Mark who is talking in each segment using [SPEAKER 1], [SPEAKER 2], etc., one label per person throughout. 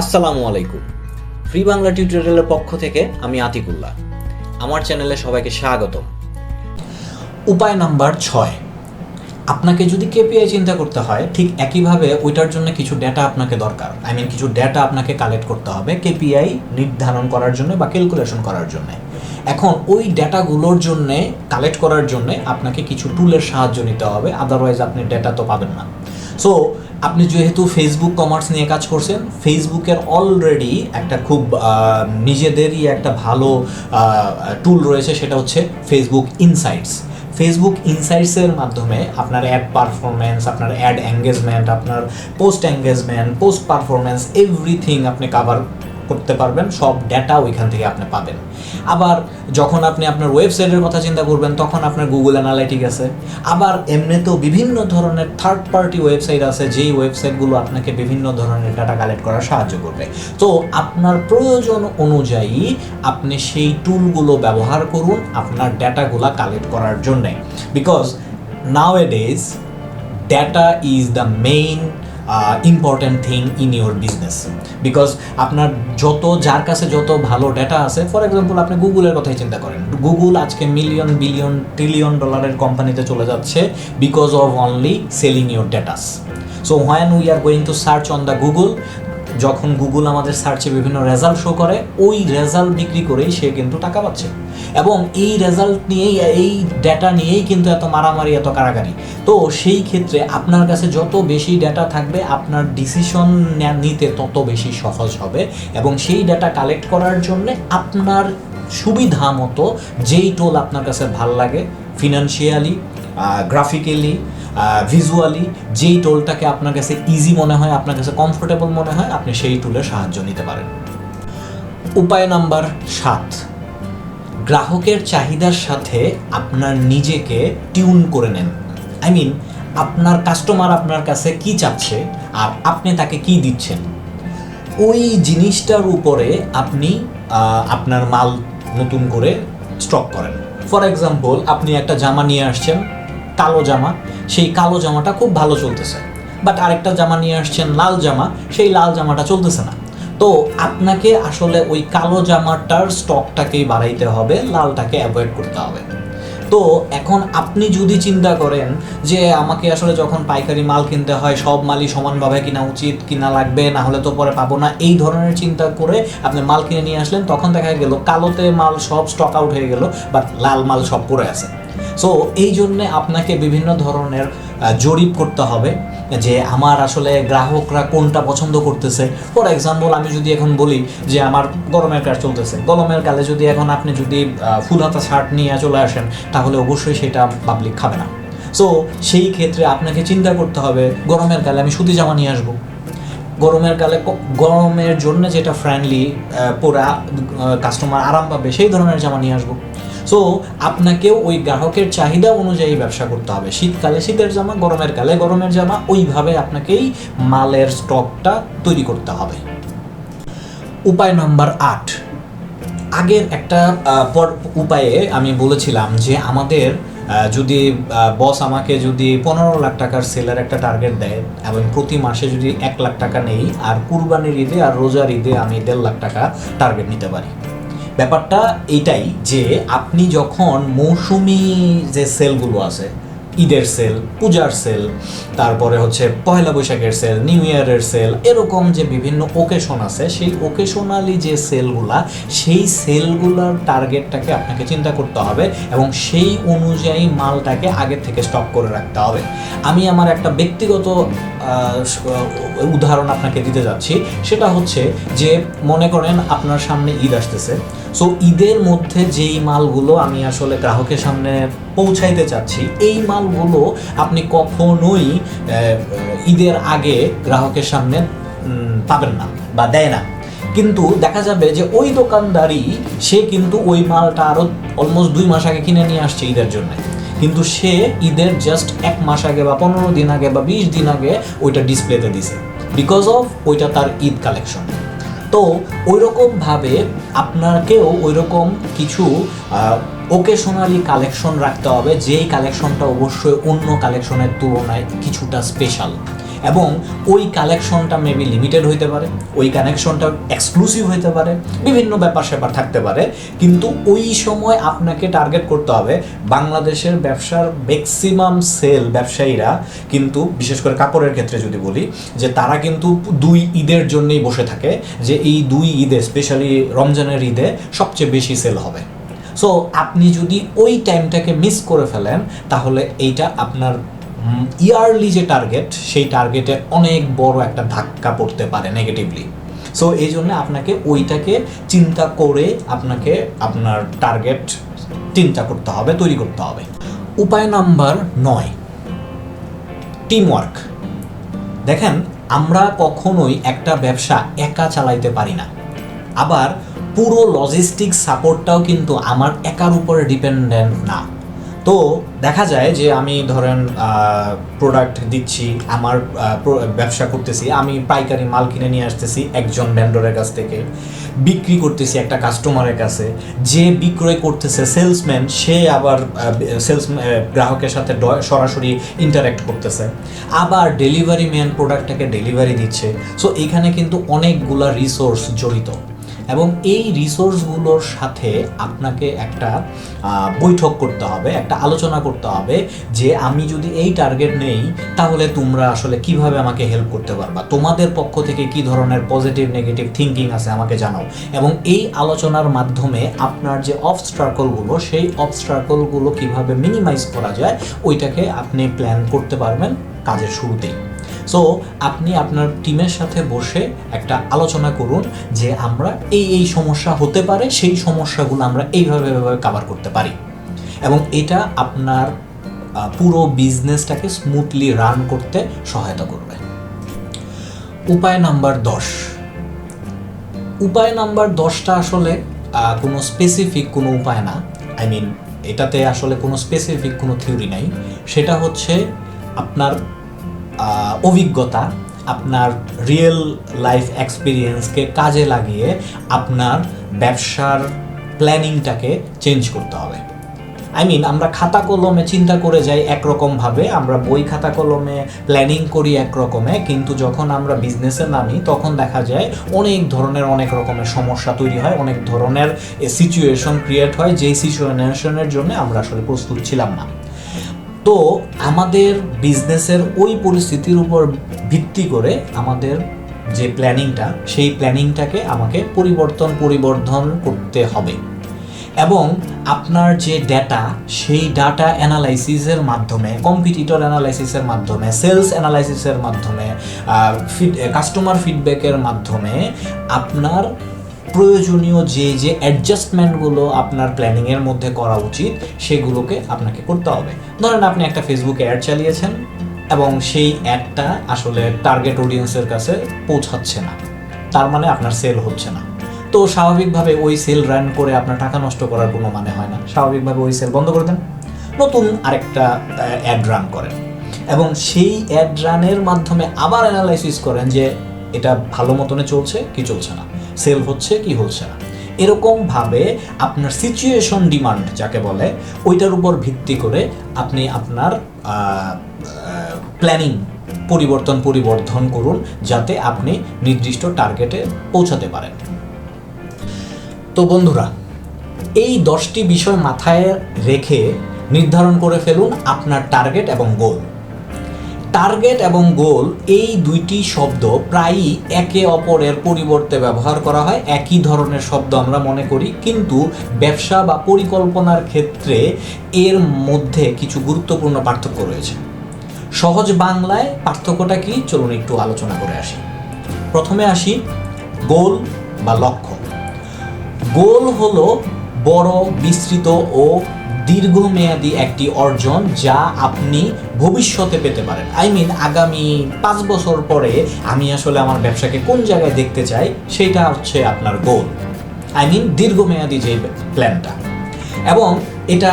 [SPEAKER 1] আসসালামু আলাইকুম। ফ্রি বাংলা টিউটোরিয়ালের পক্ষ থেকে আমি আতিকুল্লাহ। আমার চ্যানেলে সবাইকে স্বাগতম। উপায় নাম্বার ছয়। আপনাকে যদি কেপিআই চিন্তা করতে হয়, ঠিক একইভাবে ওইটার জন্য কিছু ডেটা আপনাকে দরকার। আই মিন কিছু ডেটা আপনাকে কালেক্ট করতে হবে কেপিআই নির্ধারণ করার জন্য বা ক্যালকুলেশন করার জন্য। এখন ওই ডেটাগুলোর জন্য কালেক্ট করার জন্য আপনাকে কিছু টুলের সাহায্য নিতে হবে আদারওয়াইজ আপনি ডেটা তো পাবেন না। সো আপনি যেহেতু ফেসবুক কমার্স নিয়ে কাজ করছেন ফেসবুকের অলরেডি একটা খুব নিজেদেরই একটা ভালো টুল রয়েছে, সেটা হচ্ছে ফেসবুক ইনসাইটস ফেসবুক ইনসাইটসের মাধ্যমে আপনার অ্যাড পারফরমেন্স আপনার অ্যাড এঙ্গেজমেন্ট আপনার post engagement post performance everything আপনি কাভার করতে পারবেন, সব ডেটা ওইখান থেকে আপনি পাবেন। আবার যখন আপনি আপনার ওয়েবসাইটের কথা চিন্তা করবেন, তখন আপনার গুগল অ্যানালাইটিক আছে। আবার এমনিতেও বিভিন্ন ধরনের থার্ড পার্টি ওয়েবসাইট আছে, যেই ওয়েবসাইটগুলো আপনাকে বিভিন্ন ধরনের ডাটা কালেক্ট করার সাহায্য করবে। তো আপনার প্রয়োজন অনুযায়ী আপনি সেই টুলগুলো ব্যবহার করুন আপনার ডেটাগুলো কালেক্ট করার জন্যে। Because nowadays data is the main important thing in your business because আপনার যত, যার কাছে যত ভালো ডেটা আছে ফর এক্সাম্পল আপনি গুগলের কথাই চিন্তা করেন। গুগল আজকে মিলিয়ন বিলিয়ন ট্রিলিয়ন ডলারের কোম্পানিতে চলে যাচ্ছে because of only selling your datas so when we are going to search on the Google যখন গুগল আমাদের সার্চে বিভিন্ন রেজাল্ট শো করে, ওই রেজাল্ট বিক্রি করেই সে কিন্তু টাকা পাচ্ছে। এবং এই রেজাল্ট নিয়েই, এই ডেটা নিয়েই কিন্তু এত মারামারি, এত কারাগারি। তো সেই ক্ষেত্রে আপনার কাছে যত বেশি ডেটা থাকবে, আপনার ডিসিশন নিতে তত বেশি সহজ হবে। এবং সেই ডেটা কালেক্ট করার জন্য আপনার সুবিধা মতো যেই টোল আপনার কাছে ভালো লাগে ফিনান্সিয়ালি গ্রাফিক্যালি ভিজুয়ালি যেই টোলটাকে আপনার কাছে ইজি মনে হয়, আপনার কাছে কমফোর্টেবল মনে হয়, আপনি সেই টুলের সাহায্য নিতে পারেন। উপায় নাম্বার সাত। গ্রাহকের চাহিদার সাথে আপনার নিজেকে টিউন করে নেন। আই মিন আপনার কাস্টমার আপনার কাছে কি চাচ্ছে আর আপনি তাকে কি দিচ্ছেন। ওই জিনিসটার উপরে আপনি আপনার মাল নতুন করে স্টক করেন। ফর এক্সাম্পল আপনি একটা জামা নিয়ে আসছেন কালো জামা, সেই কালো জামাটা খুব ভালো চলতেছে। বাট আরেকটা জামা নিয়ে আসছেন লাল জামা, সেই লাল জামাটা চলতেছে না। তো আপনাকে আসলে ওই কালো জামাটার স্টকটাকেই বাড়াইতে হবে, লালটাকে অ্যাভয়েড করতে হবে। তো এখন আপনি যদি চিন্তা করেন যে আমাকে আসলে যখন পাইকারি মাল কিনতে হয়, সব মালই সমানভাবে কিনা উচিত, কিনা লাগবে, না হলে তো পরে পাবো না, এই ধরনের চিন্তা করে আপনি মাল কিনে নিয়ে আসলেন, তখন দেখা গেল কালোতে মাল সব স্টক আউট হয়ে গেল বাট লাল মাল সব পড়ে আছে। সো এই জন্যে আপনাকে বিভিন্ন ধরনের জরিপ করতে হবে যে আমার আসলে গ্রাহকরা কোনটা পছন্দ করতেছে। ফর এক্সাম্পল আমি যদি এখন বলি যে আমার গরমের কাজ চলতেছে। গরমের কালে যদি এখন আপনি যদি ফুল হাতা শার্ট নিয়ে চলে আসেন, তাহলে অবশ্যই সেটা পাবলিক খাবে না। সো সেই ক্ষেত্রে আপনাকে চিন্তা করতে হবে, গরমের কালে আমি সুতি জামা নিয়ে আসব। গরমের কালে গরমের জন্য যেটা ফ্রেন্ডলি পরা কাস্টমার আরাম পাবে, সেই ধরনের জামা নিয়ে আসব। সো আপনাকেও ওই গ্রাহকের চাহিদা অনুযায়ী ব্যবসা করতে হবে। শীতকালে শীতের জামা, গরমের কালে গরমের জামা, ওইভাবে আপনাকেই মালের স্টকটা তৈরি করতে হবে। উপায় নম্বর আট। আগের একটা পর, উপায়ে আমি বলেছিলাম যে আমাদের যদি বস আমাকে যদি পনেরো লাখ টাকার সেলের একটা টার্গেট দেয় এবং প্রতি মাসে যদি এক লাখ টাকা নেই, আর কুরবানির ঈদে আর রোজার ঈদে আমি দেড় লাখ টাকা টার্গেট নিতে পারি। ব্যাপারটা এইটাই যে আপনি যখন মৌসুমি যে সেলগুলো আছে, ঈদের সেল, পূজার সেল, তারপরে হচ্ছে পয়লা বৈশাখের সেল, নিউ ইয়ারের সেল, এরকম যে বিভিন্ন ওকেশন আছে, সেই ওকেশনালি যে সেলগুলা, সেই সেলগুলোর টার্গেটটাকে আপনাকে চিন্তা করতে হবে এবং সেই অনুযায়ী মালটাকে আগের থেকে স্টক করে রাখতে হবে। আমি আমার একটা ব্যক্তিগত উদাহরণ আপনাকে দিতে যাচ্ছি। সেটা হচ্ছে যে, মনে করেন আপনার সামনে ঈদ আসতেছে। সো ঈদের মধ্যে যেই মালগুলো আমি আসলে গ্রাহকের সামনে পৌঁছাইতে চাচ্ছি, এই মালগুলো আপনি কখনোই ঈদের আগে গ্রাহকের সামনে পাবেন না বা দেয় না। কিন্তু দেখা যাবে যে, ওই দোকানদারই সে কিন্তু ওই মালটা আরও অলমোস্ট দুই মাস আগে কিনে নিয়ে আসছে ঈদের জন্য। কিন্তু সে ঈদের জাস্ট এক মাস আগে বা পনেরো দিন আগে বা বিশ দিন আগে ওইটা ডিসপ্লেতে দিছে। বিকজ অফ ওইটা তার ঈদ কালেকশন তো ওইরকমভাবে আপনাকেও ওই রকম কিছু ওকেশনালি কালেকশন রাখতে হবে, যেই কালেকশনটা অবশ্যই অন্য কালেকশনের তুলনায় কিছুটা স্পেশাল এবং ওই কালেকশনটা মেবি লিমিটেড হইতে পারে, ওই কানেকশনটা এক্সক্লুসিভ হইতে পারে, বিভিন্ন ব্যাপার স্যাপার থাকতে পারে, কিন্তু ওই সময় আপনাকে টার্গেট করতে হবে বাংলাদেশের ব্যবসার ম্যাক্সিমাম সেল ব্যবসায়ীরা, কিন্তু বিশেষ করে কাপড়ের ক্ষেত্রে যদি বলি, যে তারা কিন্তু দুই ঈদের জন্যই বসে থাকে, যে এই দুই ঈদে স্পেশালি রমজানের ঈদে সবচেয়ে বেশি সেল হবে। সো আপনি যদি ওই টাইমটাকে মিস করে ফেলেন, তাহলে এইটা আপনার ইয়ারলি যে টার্গেট সেই টার্গেটে অনেক বড় একটা ধাক্কা পড়তে পারে নেগেটিভলি সো এই জন্য আপনাকে ওইটাকে চিন্তা করে আপনাকে আপনার টার্গেট চিন্তা করতে হবে, তৈরি করতে হবে। উপায় নাম্বার নয় টিম ওয়ার্ক দেখেন, আমরা কখনোই একটা ব্যবসা একা চালাইতে পারি না। আবার পুরো লজিস্টিক সাপোর্টটাও কিন্তু আমার একার উপরে ডিপেন্ডেন্ট না। তো দেখা যায় যে আমি ধরেন প্রোডাক্ট দিচ্ছি, আমার ব্যবসা করতেছি, আমি পাইকারি মাল কিনে নিয়ে আসতেছি একজন ভেন্ডরের কাছ থেকে, বিক্রি করতেছি একটা কাস্টমারের কাছে, যে বিক্রয় করতেছে সেলসম্যান সে আবার সেলস গ্রাহকের সাথে সরাসরি ইন্টারাক্ট করতেছে। আবার ডেলিভারি ম্যান প্রোডাক্টটাকে ডেলিভারি দিচ্ছে। সো এখানে কিন্তু অনেকগুলা রিসোর্স জড়িত। এবং এই রিসোর্সগুলোর সাথে আপনাকে একটা বৈঠক করতে হবে, একটা আলোচনা করতে হবে যে আমি যদি এই টার্গেট নেই, তাহলে তোমরা আসলে কীভাবে আমাকে হেল্প করতে পারবা? তোমাদের পক্ষ থেকে কি ধরনের পজিটিভ নেগেটিভ থিঙ্কিং আছে আমাকে জানাও। এবং এই আলোচনার মাধ্যমে আপনার যে অবস্ট্রাকলগুলো সেই অবস্ট্রাকলগুলো কীভাবে মিনিমাইজ করা যায়, ওইটাকে আপনি প্ল্যান করতে পারবেন কাজের শুরুতেই। সো আপনি আপনার টিমের সাথে বসে একটা আলোচনা করুন যে আমরা এই এই সমস্যা হতে পারে, সেই সমস্যাগুলো আমরা এইভাবে এইভাবে কাভার করতে পারি। এবং এটা আপনার পুরো বিজনেসটাকে স্মুথলি রান করতে সহায়তা করবে। উপায় নাম্বার দশ। উপায় নাম্বার দশটা আসলে কোনো স্পেসিফিক কোনো উপায় না। আই মিন এটাতে আসলে কোনো স্পেসিফিক কোনো থিওরি নাই। সেটা হচ্ছে আপনার অভিজ্ঞতা আপনার রিয়েল লাইফ এক্সপিরিয়েন্সকে কাজে লাগিয়ে আপনার ব্যবসার প্ল্যানিংটাকে চেঞ্জ করতে হবে। আই মিন আমরা খাতা কলমে চিন্তা করে যাই একরকমভাবে আমরা বই খাতা কলমে প্ল্যানিং করি একরকমে, কিন্তু যখন আমরা বিজনেসে নামি, তখন দেখা যায় অনেক ধরনের অনেক রকমের সমস্যা তৈরি হয়, অনেক ধরনের সিচুয়েশন ক্রিয়েট হয়, যেই সিচুয়েশনের জন্য আমরা আসলে প্রস্তুত ছিলাম না। তো আমাদের বিজনেসের ওই পরিস্থিতির উপর ভিত্তি করে আমাদের যে প্ল্যানিংটা সেই প্ল্যানিংটাকে আমাকে পরিবর্তন, পরিবর্ধন করতে হবে। এবং আপনার যে ডেটা সেই ডাটা অ্যানালাইসিসের মাধ্যমে কম্পিটিটর অ্যানালাইসিসের মাধ্যমে সেলস অ্যানালাইসিসের মাধ্যমে ফিড কাস্টমার ফিডব্যাকের মাধ্যমে আপনার প্রয়োজনীয় যে যে অ্যাডজাস্টমেন্টগুলো আপনার প্ল্যানিংয়ের মধ্যে করা উচিত, সেগুলোকে আপনাকে করতে হবে। ধরেন আপনি একটা ফেসবুকে অ্যাড চালিয়েছেন এবং সেই অ্যাডটা আসলে টার্গেট অডিয়েন্সের কাছে পৌঁছাচ্ছে না। তার মানে আপনার সেল হচ্ছে না। তো স্বাভাবিকভাবে ওই সেল রান করে আপনার টাকা নষ্ট করার কোনো মানে হয় না। স্বাভাবিকভাবে ওই সেল বন্ধ করে দেন। নতুন আরেকটা অ্যাড রান করেন। এবং সেই অ্যাড রানের মাধ্যমে আবার অ্যানালাইসিস করেন যে এটা ভালো মতনে চলছে কি চলছে না। সেল হচ্ছে কি হচ্ছে না। এরকমভাবে আপনার সিচুয়েশন ডিমান্ড যাকে বলে, ওইটার উপর ভিত্তি করে আপনি আপনার প্ল্যানিং পরিবর্তন, পরিবর্ধন করুন যাতে আপনি নির্দিষ্ট টার্গেটে পৌঁছাতে পারেন। তো বন্ধুরা, এই দশটি বিষয় মাথায় রেখে নির্ধারণ করে ফেলুন আপনার টার্গেট এবং গোল টার্গেট এবং গোল এই দুইটি শব্দ প্রায়ই একে অপরের পরিবর্তে ব্যবহার করা হয়। একই ধরনের শব্দ আমরা মনে করি, কিন্তু ব্যবসা বা পরিকল্পনার ক্ষেত্রে এর মধ্যে কিছু গুরুত্বপূর্ণ পার্থক্য রয়েছে। সহজ বাংলায় পার্থক্যটা কি? চলুন একটু আলোচনা করে আসি। প্রথমে আসি গোল বা লক্ষ্য। গোল হলো বড়, বিস্তৃত ও দীর্ঘমেয়াদী একটি অর্জন যা আপনি ভবিষ্যতে পেতে পারেন। আই মিন আগামী পাঁচ বছর পরে আমি আসলে আমার ব্যবসাকে কোন জায়গায় দেখতে চাই, সেটা হচ্ছে আপনার গোল আই মিন দীর্ঘমেয়াদী যে প্ল্যানটা এবং এটা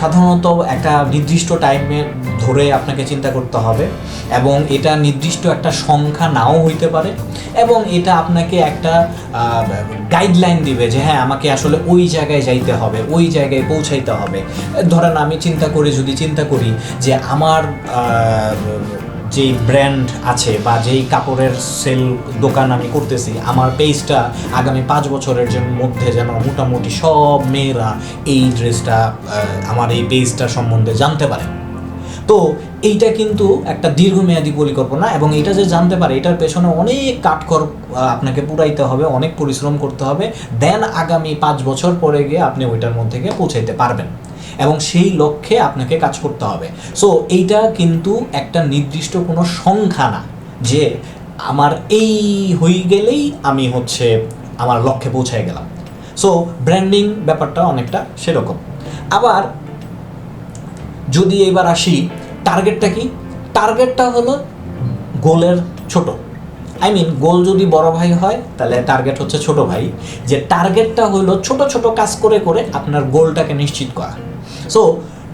[SPEAKER 1] সাধারণত একটা নির্দিষ্ট টাইমে ধরে আপনাকে চিন্তা করতে হবে এবং এটা নির্দিষ্ট একটা সংখ্যা নাও হইতে পারে এবং এটা আপনাকে একটা গাইডলাইন দিবে যে হ্যাঁ আমাকে আসলে ওই জায়গায় যাইতে হবে, ওই জায়গায় পৌঁছাইতে হবে। ধরেন আমি চিন্তা করি, যদি চিন্তা করি যে আমার যেই ব্র্যান্ড আছে বা যেই কাপড়ের সেল দোকান আমি করতেছি, আমার পেজটা আগামী পাঁচ বছরের মধ্যে যেন মোটামুটি সব মেয়েরা এই ড্রেসটা আমার এই পেজটা সম্বন্ধে জানতে পারে। তো এইটা কিন্তু একটা দীর্ঘমেয়াদী পরিকল্পনা এবং এটা যে জানতে পারে, এটার পেছনে অনেক কাঠখড় আপনাকে পুরাইতে হবে, অনেক পরিশ্রম করতে হবে দেন আগামী পাঁচ বছর পরে গিয়ে আপনি ওইটার মধ্যে গিয়ে পৌঁছাইতে পারবেন এবং সেই লক্ষ্যে আপনাকে কাজ করতে হবে। সো এইটা কিন্তু একটা নির্দিষ্ট কোনো সংখ্যা না যে আমার এই হয়ে গেলেই আমি হচ্ছে আমার লক্ষ্যে পৌঁছায় গেলাম। সো ব্র্যান্ডিং ব্যাপারটা অনেকটা সেরকম। আবার যদি এবার আসি টার্গেটটা কি? টার্গেটটা হলো গোলের ছোট। আই মিন গোল যদি বড় ভাই হয়, তাহলে টার্গেট হচ্ছে ছোট ভাই। যে টার্গেটটা হলো ছোট ছোট কাজ করে করে আপনার গোলটাকে নিশ্চিত করা। সো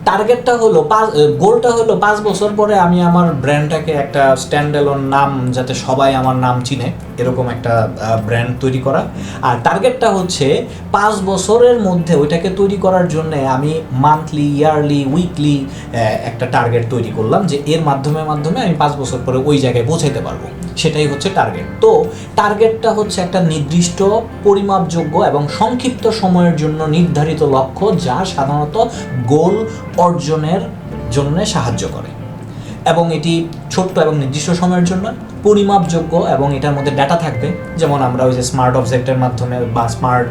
[SPEAKER 1] টার্গেটটা হলো পাঁচ গোলটা হলো পাঁচ বছর পরে আমি আমার ব্র্যান্ডটাকে একটা স্ট্যান্ডেলন নাম যাতে সবাই আমার নাম চিনে, এরকম একটা ব্র্যান্ড তৈরি করা। আর টার্গেটটা হচ্ছে পাঁচ বছরের মধ্যে ওইটাকে তৈরি করার জন্য আমি মান্থলি ইয়ারলি উইকলি একটা টার্গেট তৈরি করলাম যে এর মাধ্যমে মাধ্যমে আমি পাঁচ বছর পরে ওই জায়গায় পৌঁছাতে পারব। সেটাই হচ্ছে টার্গেট তো টার্গেটটা হচ্ছে একটা নির্দিষ্ট পরিমাপযোগ্য এবং সংক্ষিপ্ত সময়ের জন্য নির্ধারিত লক্ষ্য যা সাধারণত গোল অর্জনের জন্য সাহায্য করে। এবং এটি ছোট্ট এবং নির্দিষ্ট সময়ের জন্য পরিমাপযোগ্য এবং এটার মধ্যে ডাটা থাকবে। যেমন আমরা ওই যে স্মার্ট অবজেক্টের মাধ্যমে বা স্মার্ট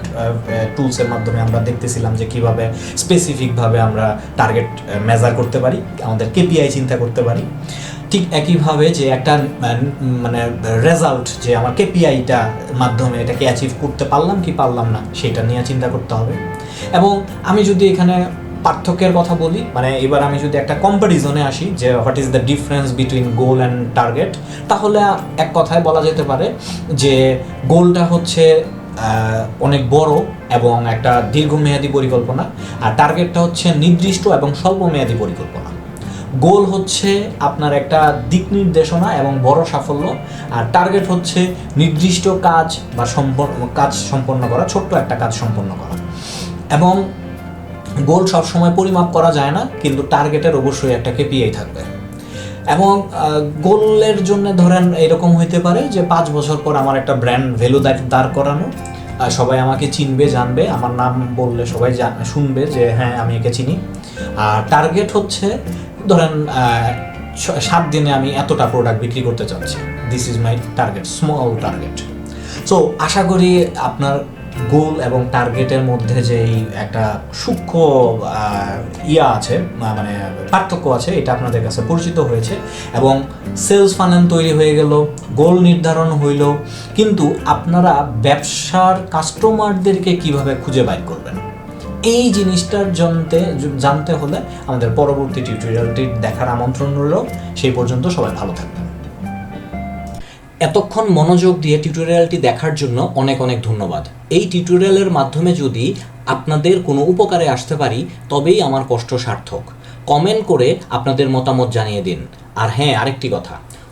[SPEAKER 1] টুলসের মাধ্যমে আমরা দেখতেছিলাম যে কীভাবে স্পেসিফিকভাবে আমরা টার্গেট মেজার করতে পারি, আমাদের কেপিআই চিন্তা করতে পারি। ঠিক একইভাবে যে একটা মানে রেজাল্ট যে আমার কেপিআইটা মাধ্যমে এটাকে অ্যাচিভ করতে পারলাম কি পারলাম না, সেটা নিয়ে চিন্তা করতে হবে। এবং আমি যদি এখানে পার্থক্যের কথা বলি মানে এবার আমি যদি একটা কম্প্যারিজনে আসি যে what is the difference between goal and target তাহলে এক কথায় বলা যেতে পারে যে গোলটা হচ্ছে অনেক বড় এবং একটা দীর্ঘমেয়াদী পরিকল্পনা, আর টার্গেটটা হচ্ছে নির্দিষ্ট এবং স্বল্পমেয়াদী পরিকল্পনা। গোল হচ্ছে আপনার একটা দিক নির্দেশনা এবং বড় সাফল্য, আর টার্গেট হচ্ছে নির্দিষ্ট কাজ বা সম্পন্ন কাজ সম্পন্ন করা, ছোট্ট একটা কাজ সম্পন্ন করা। এবং গোল সবসময় পরিমাপ করা যায় না, কিন্তু টার্গেটের অবশ্যই একটা কেপিআই থাকবে। এবং গোলের জন্য ধরেন এরকম হইতে পারে যে পাঁচ বছর পর আমার একটা ব্র্যান্ড ভ্যালু দাঁড় করানো সবাই আমাকে চিনবে, জানবে, আমার নাম বললে সবাই শুনবে যে হ্যাঁ আমি একে চিনি। আর টার্গেট হচ্ছে ধরেন সাত দিনে আমি এতটা প্রোডাক্ট বিক্রি করতে চাচ্ছি। This is my target small target so আশা করি আপনার গোল এবং টার্গেটের মধ্যে যেই একটা সূক্ষ্ম ইয়া আছে মানে পার্থক্য আছে, এটা আপনাদের কাছে পরিচিত হয়েছে এবং সেলস ফানেল তৈরি হয়ে গেল গোল নির্ধারণ হইল, কিন্তু আপনারা ব্যবসার কাস্টমারদেরকে কীভাবে খুঁজে বাইর করবেন? এই জিনিসটার জানতে জানতে হলে আমাদের পরবর্তী টিউটোরিয়ালটি দেখার আমন্ত্রণ রইল। সেই পর্যন্ত সবাই ভালো থাকবেন। এতক্ষণ মনোযোগ দিয়ে টিউটোরিয়ালটি দেখার জন্য অনেক অনেক ধন্যবাদ। এই টিউটোরিয়ালের মাধ্যমে যদি আপনাদের কোনো উপকারে আসতে পারি, তবেই আমার কষ্ট সার্থক। কমেন্ট করে আপনাদের মতামত জানিয়ে দিন। আর হ্যাঁ আরেকটি কথা।